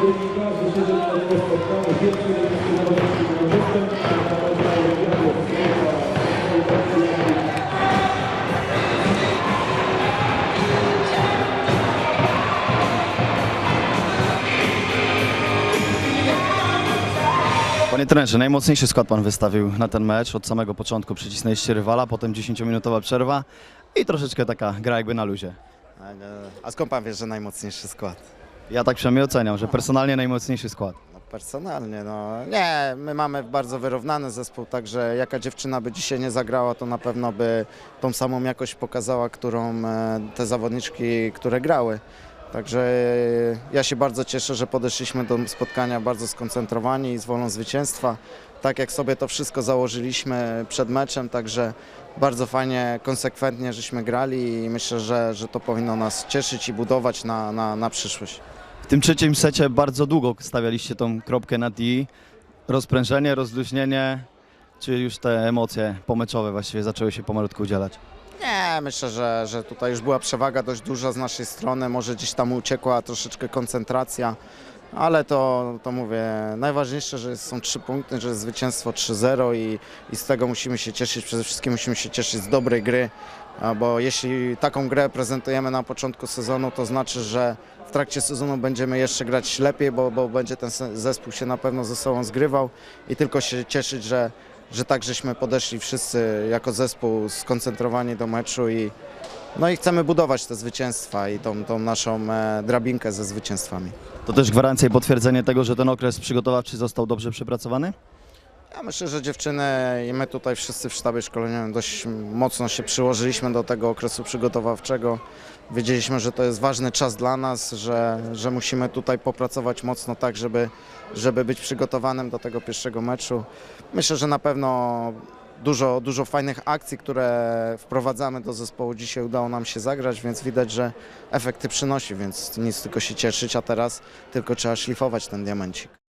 dziennika, że Panie trenerze, najmocniejszy skład pan wystawił na ten mecz. Od samego początku przycisnęliście rywala, potem 10-minutowa przerwa i troszeczkę taka gra jakby na luzie. A no. skąd pan wie, że najmocniejszy skład? Ja tak przynajmniej oceniam, że personalnie najmocniejszy skład. No personalnie, no nie, my mamy bardzo wyrównany zespół, także jaka dziewczyna by dzisiaj nie zagrała, to na pewno by tą samą jakość pokazała, którą e, te zawodniczki, które grały. Także e, ja się bardzo cieszę, że podeszliśmy do spotkania bardzo skoncentrowani i z wolą zwycięstwa. Tak jak sobie to wszystko założyliśmy przed meczem, także bardzo fajnie, konsekwentnie żeśmy grali i myślę, że, że to powinno nas cieszyć i budować na, na, na przyszłość. Tym trzecim secie bardzo długo stawialiście tą kropkę na D. Rozprężenie, rozluźnienie, czy już te emocje pomeczowe właściwie zaczęły się pomalutku udzielać? Nie, myślę, że, że tutaj już była przewaga dość duża z naszej strony. Może gdzieś tam uciekła troszeczkę koncentracja, ale to, to mówię, najważniejsze, że są trzy punkty, że jest zwycięstwo 3-0 i, i z tego musimy się cieszyć. Przede wszystkim musimy się cieszyć z dobrej gry, bo jeśli taką grę prezentujemy na początku sezonu, to znaczy, że w trakcie sezonu będziemy jeszcze grać lepiej, bo, bo będzie ten zespół się na pewno ze sobą zgrywał i tylko się cieszyć, że, że tak żeśmy podeszli wszyscy jako zespół skoncentrowani do meczu i no i chcemy budować te zwycięstwa i tą, tą naszą e, drabinkę ze zwycięstwami. To też gwarancja i potwierdzenie tego, że ten okres przygotowawczy został dobrze przepracowany? Ja myślę, że dziewczyny i my tutaj wszyscy w sztabie szkoleniowym dość mocno się przyłożyliśmy do tego okresu przygotowawczego. Wiedzieliśmy, że to jest ważny czas dla nas, że, że musimy tutaj popracować mocno tak, żeby, żeby być przygotowanym do tego pierwszego meczu. Myślę, że na pewno dużo, dużo fajnych akcji, które wprowadzamy do zespołu dzisiaj udało nam się zagrać, więc widać, że efekty przynosi, więc nic tylko się cieszyć, a teraz tylko trzeba szlifować ten diamencik.